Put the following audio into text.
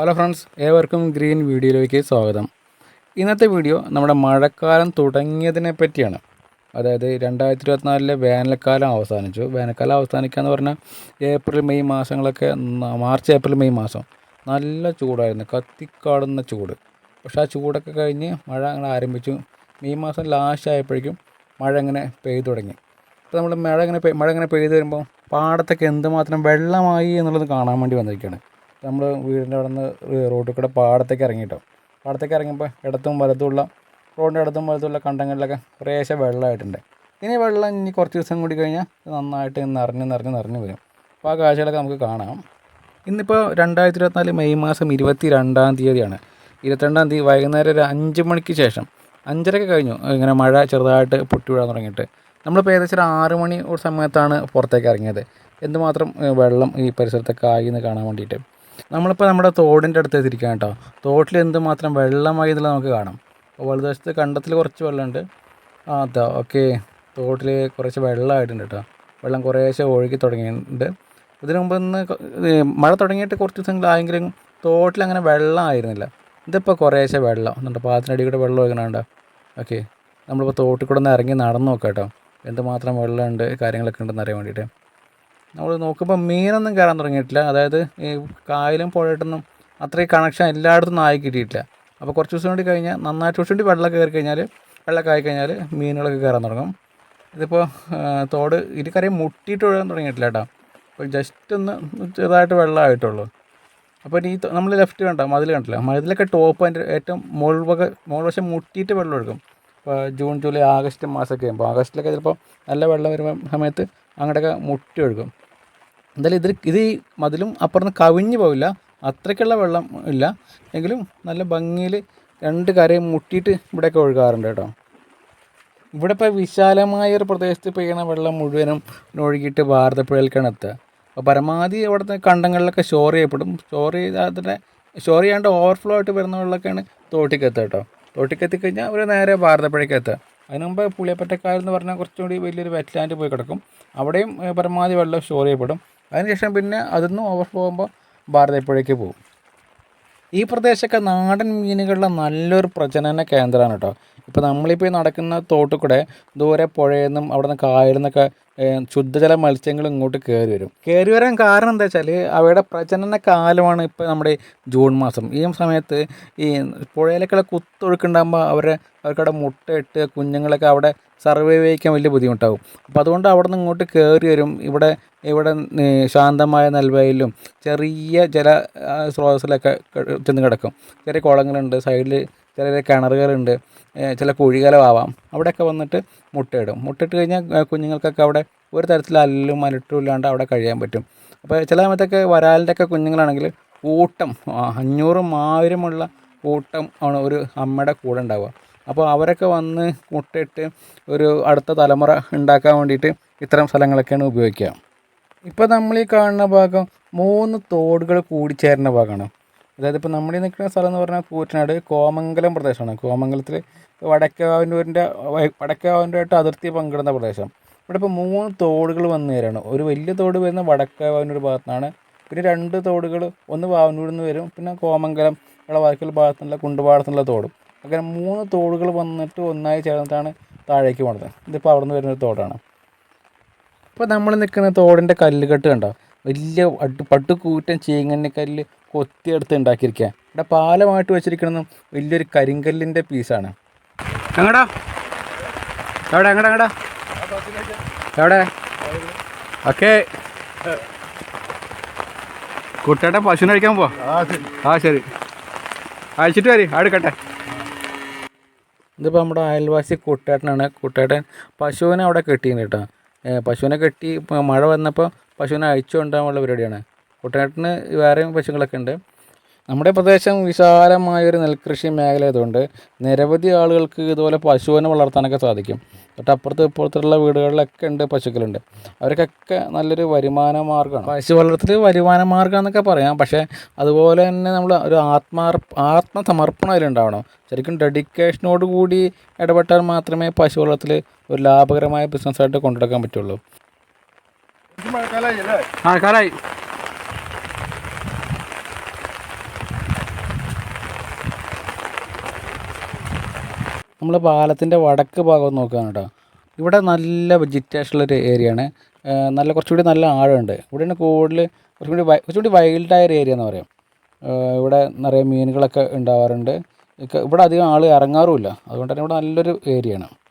Hello friends ഏവർക്കും green വീഡിയോയിലേക്ക് സ്വാഗതം. ഇന്നത്തെ വീഡിയോ നമ്മുടെ മഴക്കാലം തുടങ്ങിയതിനെ പറ്റിയാണ്. അതായത് രണ്ടായിരത്തി ഇരുപത്തിനാലിലെ വേനൽക്കാലം അവസാനിച്ചു. വേനൽക്കാലം അവസാനിക്കുക എന്ന് പറഞ്ഞാൽ ഏപ്രിൽ മെയ് മാസങ്ങളൊക്കെ മാർച്ച് ഏപ്രിൽ മെയ് മാസം. നല്ല ചൂടായിരുന്നു. കത്തിക്കാടുന്ന ചൂട്. പക്ഷേ ആ ചൂടൊക്കെ കഴിഞ്ഞ് മഴ അങ്ങനെ ആരംഭിച്ചു. മെയ് മാസം ലാസ്റ്റ് ആയപ്പോഴേക്കും മഴ ഇങ്ങനെ പെയ്തു തുടങ്ങി. അപ്പോൾ നമ്മൾ മഴ ഇങ്ങനെ മഴ ഇങ്ങനെ പെയ്തു വരുമ്പോൾ പാടത്തൊക്കെ എന്തുമാത്രം വെള്ളമായി എന്നുള്ളത് കാണാൻ വേണ്ടി വന്നിരിക്കുകയാണ്. നമ്മൾ വീടിന്റെ അവിടെ നിന്ന് റോഡിൽ കൂടെ പാടത്തേക്ക് ഇറങ്ങിയിട്ടോ പാടത്തേക്ക് ഇറങ്ങിയപ്പോൾ ഇടത്തും വലത്തുമുള്ള റോഡിന്റെ ഇടത്തും വലത്തുമുള്ള കണ്ടങ്ങളിലൊക്കെ കുറേശ്ശെ വെള്ളമായിട്ടുണ്ട്. ഇനി വെള്ളം ഇനി കുറച്ച് ദിവസം കൂടി കഴിഞ്ഞാൽ നന്നായിട്ട് നിറഞ്ഞ് നിറഞ്ഞ് നിറഞ്ഞ് വരും. അപ്പോൾ ആ കാഴ്ചകളൊക്കെ നമുക്ക് കാണാം. ഇന്നിപ്പോൾ രണ്ടായിരത്തി ഇരുപത്തിനാല് മെയ് മാസം ഇരുപത്തി രണ്ടാം തീയതിയാണ്. ഇരുപത്തിരണ്ടാം തീയതി വൈകുന്നേരം ഒരു അഞ്ച് മണിക്ക് ശേഷം അഞ്ചരക്ക് കഴിഞ്ഞു. ഇങ്ങനെ മഴ ചെറുതായിട്ട് പൊട്ടി വിടാൻ തുടങ്ങിയിട്ട്. നമ്മളിപ്പോൾ ഏകദേശം ഒരു ആറ് മണി ഒരു സമയത്താണ് പുറത്തേക്ക് ഇറങ്ങിയത്. എന്തുമാത്രം വെള്ളം ഈ പരിസരത്തൊക്കെ ആയി എന്ന് കാണാൻ വേണ്ടിയിട്ട്. നമ്മളിപ്പോൾ നമ്മുടെ തോടിന്റെ അടുത്ത് എത്തിയിരിക്കുകയാണ് കേട്ടോ. തോട്ടിൽ എന്തുമാത്രം വെള്ളമായി എന്നുള്ളത് നമുക്ക് കാണാം. വലതുവശത്ത് കണ്ടത്തിൽ കുറച്ച് വെള്ളമുണ്ട്. ആ അതാ ഓക്കെ. തോട്ടിൽ കുറച്ച് വെള്ളമായിട്ടുണ്ട് കേട്ടോ. വെള്ളം കുറേശ്ശെ ഒഴുകി തുടങ്ങിയിട്ടുണ്ട്. ഇതിനു മുമ്പ് ഇന്ന് മഴ തുടങ്ങിയിട്ട് കുറച്ച് ദിവസങ്ങളായെങ്കിലും തോട്ടിൽ അങ്ങനെ വെള്ളം ആയിരുന്നില്ല ഇതിപ്പോൾ കുറേശ്ശെ വെള്ളം. എന്നിട്ട് പാത്തിനടി കൂടെ വെള്ളം ഒഴുകണുണ്ട് ഓക്കെ. നമ്മളിപ്പോൾ തോട്ടിൽ കൂടെ ഒന്ന് ഇറങ്ങി നടന്നു നോക്കാം കേട്ടോ. എന്തുമാത്രം വെള്ളമുണ്ട് കാര്യങ്ങളൊക്കെ ഉണ്ടെന്ന് അറിയാൻ വേണ്ടിയിട്ട്. നമ്മൾ നോക്കുമ്പോൾ മീനൊന്നും കയറാൻ തുടങ്ങിയിട്ടില്ല. അതായത് ഈ കായലും പുഴയിട്ടൊന്നും അത്രയും കണക്ഷൻ എല്ലായിടത്തും ആയി കിട്ടിയിട്ടില്ല. അപ്പോൾ കുറച്ച് ദിവസം കൂടി കഴിഞ്ഞാൽ നന്നായിട്ട് കുറച്ചും കൂടി വെള്ളം കയറി കഴിഞ്ഞാൽ വെള്ളമൊക്കെ ആയി കഴിഞ്ഞാൽ മീനുകളൊക്കെ കയറാൻ തുടങ്ങും. ഇതിപ്പോൾ തോട് ഇരുക്കരയും മുട്ടിയിട്ട് ഒഴുകാൻ തുടങ്ങിയിട്ടില്ല കേട്ടോ. അപ്പോൾ ജസ്റ്റ് ഒന്ന് ചെറുതായിട്ട് വെള്ളമായിട്ടുള്ളൂ അപ്പോൾ ഈ നമ്മൾ ലെഫ്റ്റ് കണ്ടോ? മതിൽ കണ്ടില്ല? മതിലൊക്കെ ടോപ്പ് അതിന്റെ ഏറ്റവും മുകൾ വക മുകൾ വശം മുട്ടിയിട്ട് വെള്ളം ഒഴുകും. ഇപ്പോൾ ജൂൺ ജൂലൈ ആഗസ്റ്റ് മാസമൊക്കെ ആകുമ്പോൾ ആഗസ്റ്റിലൊക്കെ ചിലപ്പോൾ നല്ല വെള്ളം വരുമ്പോൾ സമയത്ത് അങ്ങോട്ടൊക്കെ മുട്ടി ഒഴുകും. എന്തായാലും ഇതിൽ ഇത് ഈ മതിലും അപ്പുറത്ത് കവിഞ്ഞു പോവില്ല. അത്രയ്ക്കുള്ള വെള്ളം ഇല്ല. എങ്കിലും നല്ല ഭംഗിയിൽ രണ്ട് കരയും മുട്ടിയിട്ട് ഇവിടെയൊക്കെ ഒഴുകാറുണ്ട് കേട്ടോ. ഇവിടെ ഇപ്പോൾ വിശാലമായ ഒരു പ്രദേശത്ത് പെയ്യണ വെള്ളം മുഴുവനും ഒഴുകിയിട്ട് ഭാരതപ്പുഴയിലേക്കാണ് എത്തുക. അപ്പോൾ പരമാവധി അവിടുത്തെ കണ്ടങ്ങളിലൊക്കെ ഷോർ ചെയ്യപ്പെടും. ഷോർ ചെയ്താൽ തന്നെ സ്റ്റോർ ചെയ്യാണ്ട് ഓവർഫ്ലോ ആയിട്ട് വരുന്ന വെള്ളമൊക്കെയാണ് തോട്ടിക്ക് എത്തുക കേട്ടോ. തോട്ടിക്ക് എത്തിക്കഴിഞ്ഞാൽ അവർ നേരെ ഭാരതപ്പുഴയ്ക്ക് എത്തുക അതിന് മുമ്പ് പുളിയപ്പറ്റക്കായൽ എന്ന് പറഞ്ഞാൽ കുറച്ചും കൂടി വലിയൊരു വെറ്റ്ലാൻഡ് പോയി കിടക്കും. അവിടെയും പരമാവധി വെള്ളം സ്റ്റോർ ചെയ്യപ്പെടും. അതിനുശേഷം പിന്നെ അതിൽ ഓവർഫ്ലോ ആകുമ്പോൾ ഭാരതപ്പുഴയ്ക്ക് പോകും. ഈ പ്രദേശമൊക്കെ നാടൻ മീനുകളുടെ നല്ലൊരു പ്രജനന കേന്ദ്രമാണ് കേട്ടോ. ഇപ്പോൾ നമ്മളിപ്പോൾ നടക്കുന്ന തോട്ടിൽ കൂടെ ദൂരെ പുഴയിൽ നിന്നും അവിടെ നിന്ന് കായലിൽ നിന്നൊക്കെ ശുദ്ധജല മത്സ്യങ്ങൾ ഇങ്ങോട്ട് കയറി വരും. കയറി വരാൻ കാരണം എന്താ വെച്ചാൽ അവയുടെ പ്രജനന കാലമാണ് ഇപ്പോൾ നമ്മുടെ ജൂൺ മാസം. ഈ സമയത്ത് ഈ പുഴയിലൊക്കെ കുത്തൊഴുക്കുണ്ടാകുമ്പോൾ അവരെ അവർക്കവിടെ മുട്ടയിട്ട് കുഞ്ഞുങ്ങളൊക്കെ അവിടെ സർവൈവ് ചെയ്യിക്കാൻ വലിയ ബുദ്ധിമുട്ടാകും. അപ്പോൾ അതുകൊണ്ട് അവിടെ നിന്ന് ഇങ്ങോട്ട് കയറി വരും. ഇവിടെ ഇവിടെ ശാന്തമായ നെൽവയലിലും ചെറിയ ജല സ്രോതസ്സിലൊക്കെ ചെന്ന് കിടക്കും. ചെറിയ കുളങ്ങളുണ്ട്. സൈഡിൽ ചെറിയ കിണറുകളുണ്ട് ചില കുഴികലമാവാം അവിടെയൊക്കെ വന്നിട്ട് മുട്ടയിടും. മുട്ടയിട്ട് കഴിഞ്ഞാൽ കുഞ്ഞുങ്ങൾക്കൊക്കെ അവിടെ ഒരു തരത്തിൽ അല്ലും അലട്ടും ഇല്ലാണ്ട് അവിടെ കഴിയാൻ പറ്റും. അപ്പോൾ ചില സമയത്തൊക്കെ വരാലിന്റെ ഒക്കെ കുഞ്ഞുങ്ങളാണെങ്കിൽ കൂട്ടം അഞ്ഞൂറും ആയിരമുള്ള കൂട്ടം ആണ് ഒരു അമ്മയുടെ കൂടെ ഉണ്ടാവുക. അപ്പോൾ അവരൊക്കെ വന്ന് മുട്ടയിട്ട് ഒരു അടുത്ത തലമുറ ഉണ്ടാക്കാൻ വേണ്ടിയിട്ട് ഇത്തരം സ്ഥലങ്ങളൊക്കെയാണ് ഉപയോഗിക്കുക. ഇപ്പോൾ നമ്മൾ ഈ കാണുന്ന ഭാഗം മൂന്ന് തോടുകൾ കൂടിച്ചേരുന്ന ഭാഗമാണ്. അതായത് ഇപ്പോൾ നമ്മൾ നിൽക്കുന്ന സ്ഥലം എന്ന് പറഞ്ഞാൽ കൂറ്റനാട് കോമംഗലം പ്രദേശമാണ്. കോമംഗലത്തിൽ വടക്കാവന്നൂരിന്റെ വടക്കാവന്നൂരായിട്ട് അതിർത്തി പങ്കിടുന്ന പ്രദേശം. ഇവിടെ ഇപ്പോൾ മൂന്ന് തോടുകൾ വന്നു ചേരാണ്. ഒരു വലിയ തോട് വരുന്ന വടക്കാവന്നൂർ ഭാഗത്താണ്. പിന്നെ രണ്ട് തോടുകൾ ഒന്ന് വാവന്നൂരിൽ നിന്ന് വരും പിന്നെ കോമംഗലം ഉള്ള ഭാഗത്തു ഭാഗത്തുള്ള കുണ്ടുപാടത്തുള്ള തോടും. അങ്ങനെ മൂന്ന് തോടുകൾ വന്നിട്ട് ഒന്നായി ചേർന്നിട്ടാണ് താഴേക്ക് പോണത്. ഇതിപ്പോൾ അവിടെ നിന്ന് വരുന്നൊരു തോടാണ്. ഇപ്പോൾ നമ്മൾ നിൽക്കുന്ന തോടിന്റെ കല്ലുകെട്ട് കണ്ടോ? വലിയ അട്ട് പട്ടുകൂറ്റൻ ചീങ്ങണ്ണി കല്ല് കൊത്തിയെടുത്ത് ഉണ്ടാക്കിയിരിക്കുക ഇവിടെ പാലമായിട്ട് വെച്ചിരിക്കുന്നതും വലിയൊരു കരിങ്കല്ലിന്റെ പീസാണ്. എങ്ങടാ? എവിടെ? എങ്ങടാ? എങ്ങടാ? എവിടെ? ഓക്കെ. കുട്ടിയുടെ പശുവിനെ കഴിക്കാൻ പോ ആ ശരി. അയച്ചിട്ട് വരി. അടുക്കട്ടെ ഇതിപ്പോൾ നമ്മുടെ അയൽവാസി കുട്ടേട്ടനാണ്. കുട്ടേട്ടൻ പശുവിനെ അവിടെ കെട്ടിയിരുന്നു കേട്ടോ. പശുവിനെ കെട്ടി മഴ വന്നപ്പോൾ പശുവിനെ അയച്ചു കൊണ്ടുപോകാനുള്ള പരിപാടിയാണ്. കുട്ടേട്ടന് വേറെയും പശുക്കളൊക്കെ ഉണ്ട്. നമ്മുടെ പ്രദേശം വിശാലമായൊരു നെൽകൃഷി മേഖല ആയതുകൊണ്ട് നിരവധി ആളുകൾക്ക് ഇതുപോലെ പശുവിനെ വളർത്താനൊക്കെ സാധിക്കും. തൊട്ടപ്പുറത്ത് ഇപ്പുറത്തുള്ള വീടുകളിലൊക്കെ ഉണ്ട് പശുക്കളുണ്ട്. അവർക്കൊക്കെ നല്ലൊരു വരുമാന മാർഗമാണ്. പശു വളർത്തൽ വരുമാന മാർഗം എന്നൊക്കെ പറയാം. പക്ഷേ അതുപോലെ തന്നെ നമ്മൾ ഒരു ആത്മാർ ആത്മസമർപ്പണം അതിലുണ്ടാവണം ശരിക്കും ഡെഡിക്കേഷനോട് കൂടി ഇടപെട്ടാൽ മാത്രമേ പശു വളർത്തൽ ഒരു ലാഭകരമായ ബിസിനസ്സായിട്ട് കൊണ്ടുനടക്കാൻ പറ്റുള്ളൂ. ആ കാലായി നമ്മൾ പാലത്തിന്റെ വടക്ക് ഭാഗം നോക്കുകയാണ് കേട്ടോ. ഇവിടെ നല്ല വെജിറ്റേഷനുള്ളൊരു ഏരിയയാണ്. നല്ല കുറച്ചുകൂടി നല്ല ആഴമുണ്ട്. ഇവിടെയാണ് കൂടുതൽ കുറച്ചുകൂടി വൈ- കുറച്ചുകൂടി വൈൽഡായ ഒരു ഏരിയ എന്ന് പറയാം ഇവിടെ നിറയെ മീനുകളൊക്കെ ഉണ്ടാവാറുണ്ട്. ഇവിടെ അധികം ആൾ ഇറങ്ങാറുമില്ല. അതുകൊണ്ട് തന്നെ ഇവിടെ നല്ലൊരു ഏരിയയാണ്.